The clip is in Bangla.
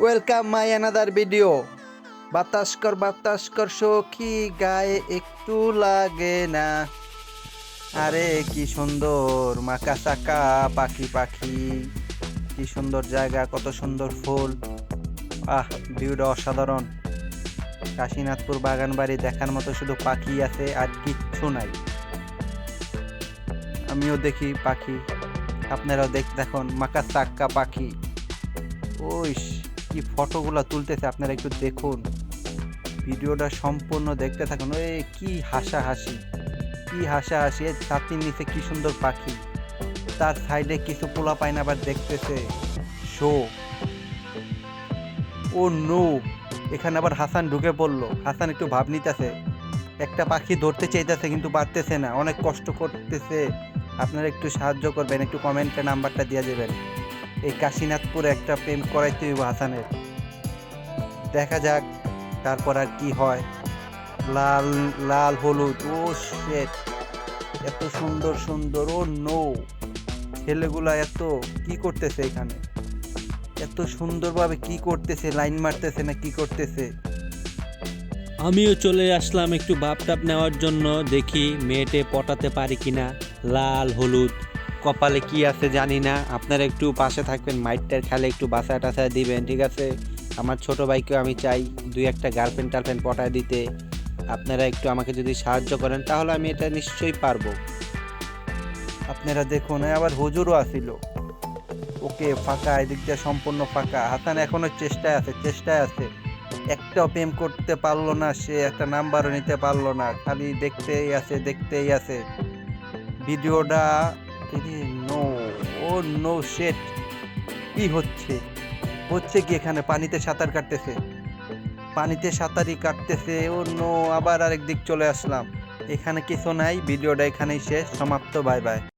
ওয়েলকাম মাই অ্যানাদার ভিডিও বাতাস কর বাতাস কর, সখী গায়ে একটু লাগে না। আরে, কি সুন্দর মাকা চাকা, পাখি পাখি। কি সুন্দর জায়গা, কত সুন্দর ফুল। আহ, ভিউটা অসাধারণ। কাশীনাথপুর বাগান বাড়ি দেখার মতো শুধু পাখি আছে আর কিচ্ছু নাই। আমিও দেখি পাখি। আপনারাও দেখ, দেখুন মাকা চাক্কা পাখি। ওই কি ফটোগুলো তুলতেছে, আপনারা একটু দেখুন। ভিডিওটা সম্পূর্ণ দেখতে থাকুন। ওই কি হাসা হাসি কি হাসা হাসি ছাতির নিচে কি সুন্দর পাখি। তার সাইডে কিছু পোলা পাইন আবার দেখতেছে। শো। Oh no. এখানে আবার হাসান ঢুকে পড়ল। হাসান একটু ভাব নিতেছে। একটা পাখি ধরতে চাইতেছে কিন্তু পারতেছে না। অনেক কষ্ট করতেছে। আপনারা একটু সাহায্য করবেন, একটু কমেন্টে নাম্বারটা দিয়ে দেবেন। এই কাশীনাথপুরে একটা প্রেম করাইতে হইব হাসানের। দেখা যাক তারপর আর কি হয়। লাল লাল হলুদ, ও শেট এত সুন্দর সুন্দর, ও নো ছেলেগুলা এত কি করতেছে এখানে? এত সুন্দরভাবে কি করতেছে, লাইন মারতেছে না কি করতেছে? আমিও চলে আসলাম একটু ভাব টাপ নেওয়ার জন্য, দেখি মেয়েটে পটাতে পারি কিনা, লাল, হলুদ। কপালে কি আছে জানি না। আপনারা একটু পাশে থাকবেন মাইটটার খেলে একটু বাসায় টাসায় দিবেন, ঠিক আছে? আমার ছোট ভাইকেও আমি চাই দুই একটা গার্লফ্রেন্ড টার্লফ্রেন্ড পটায় দিতে। আপনারা একটু আমাকে যদি সাহায্য করেন, তাহলে আমি এটা নিশ্চয়ই পারব। আপনারা দেখুন আবার হুজুরও আসিল। ওকে, ফাঁকা, এদিক দিয়ে সম্পূর্ণ ফাঁকা। হাসান এখনও চেষ্টায় আছে চেষ্টায় আছে। একটাও প্রেম করতে পারল না, সে একটা নাম্বারও নিতে পারল না। খালি দেখতেই আছে দেখতেই আছে। ভিডিওটা নো, ও, নো, শেট। কি হচ্ছে? হচ্ছে কি এখানে? পানিতে সাঁতার কাটতেছে। পানিতে সাঁতারই কাটতেছে। ও, নো, আবার আরেক দিক চলে আসলাম। এখানে কিছু নাই, ভিডিওটা এখানেই শেষ। সমাপ্ত, বাই বাই।